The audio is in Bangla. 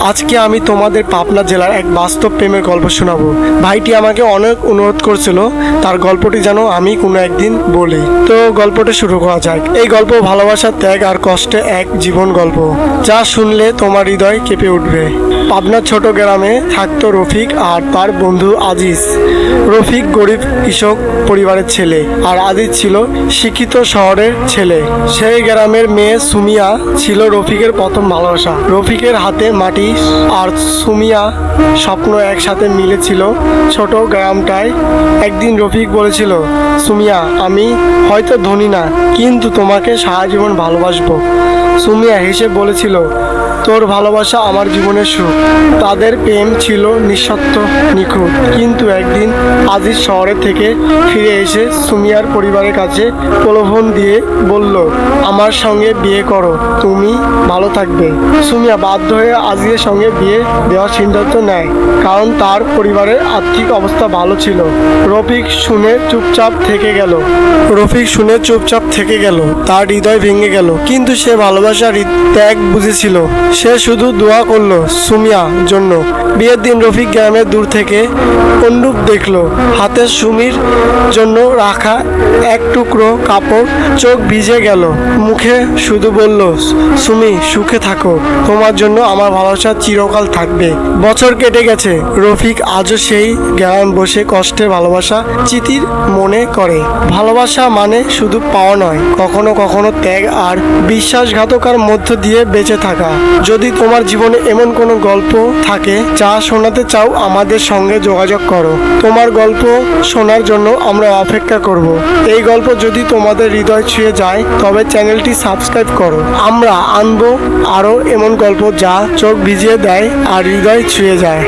আজকে আমি তোমাদের পাবনা জেলার এক বাস্তব প্রেমের গল্প শোনাবো। ভাইটি আমাকে অনেক অনুরোধ করছিল, তার গল্পটি যেন আমি কোনো একদিন বলি। তো গল্পটা শুরু করা যাক। এই গল্প ভালোবাসার ত্যাগ আর কষ্টে এক জীবন গল্প, যা শুনলে তোমার হৃদয় কেঁপে উঠবে। পাবনার ছোট গ্রামে থাকতো রফিক আর তার বন্ধু আজিজ। রফিক গরিব কৃষক পরিবারের ছেলে আর আজিজ ছিল শিক্ষিত শহরের ছেলে। সেই গ্রামের মেয়ে সুমিয়া ছিল রফিকের প্রথম ভালোবাসা। রফিকের হাতে মাটি আর সুমিয়া স্বপ্ন একসাথে মিলেছিল ছোট গ্রামটায়। একদিন রফিক বলেছিল, সুমিয়া, আমি হয়তো ধনী না, কিন্তু তোমাকে সারা জীবন ভালোবাসবো। সুমিয়া হেসে বলেছিল, তোর ভালোবাসা আমার জীবনের সুখ। তাদের প্রেম ছিল নিঃস্বার্থ, নিখুঁত। কিন্তু একদিন আজিজ শহরে থেকে ফিরে এসে সুমিয়ার পরিবারের কাছে প্রলোভন দিয়ে বলল, আমার সঙ্গে বিয়ে করো, তুমি ভালো থাকবে। সুমিয়া বাধ্য হয়ে আজিজের সঙ্গে বিয়ে দেওয়ার সিদ্ধান্ত নেয়, কারণ তার পরিবারের আর্থিক অবস্থা ভালো ছিল। রফিক শুনে চুপচাপ থেকে গেল। রফিক শুনে চুপচাপ থেকে গেল। তার হৃদয় ভেঙে গেল, কিন্তু সে ভালোবাসার ত্যাগ বুঝেছিল। সে শুধু দোয়া করল সুমিয়া জন্য। বিয়ের দিন রফিক গ্রামের দূর থেকে অনুরূপ দেখল। হাতে সুমির জন্য রাখা এক টুকরো কাপড় চোখ ভিজে গেল। মুখে শুধু বলল, সুমি, সুখে থাকো। তোমার জন্য আমার ভালোবাসা চিরকাল থাকবে। বছর কেটে গেছে। রফিক আজও সেই গ্রাম বসে কষ্টে ভালোবাসা চিতির মনে করে। ভালোবাসা মানে শুধু পাওয়া নয়, কখনো কখনো ত্যাগ আর বিশ্বাসঘাতকার মধ্য দিয়ে বেঁচে থাকা। যদি তোমার জীবনে এমন কোনো গল্প থাকে যা শোনাতে চাও, আমাদের সঙ্গে যোগাযোগ করো। তোমার গল্প শোনার জন্য আমরা অপেক্ষা করব। এই গল্প যদি তোমাদের হৃদয় ছুঁয়ে যায়, তবে চ্যানেলটি সাবস্ক্রাইব করো। আমরা আনব আরও এমন গল্প যা চোখ ভিজিয়ে দেয় আর হৃদয় ছুঁয়ে যায়।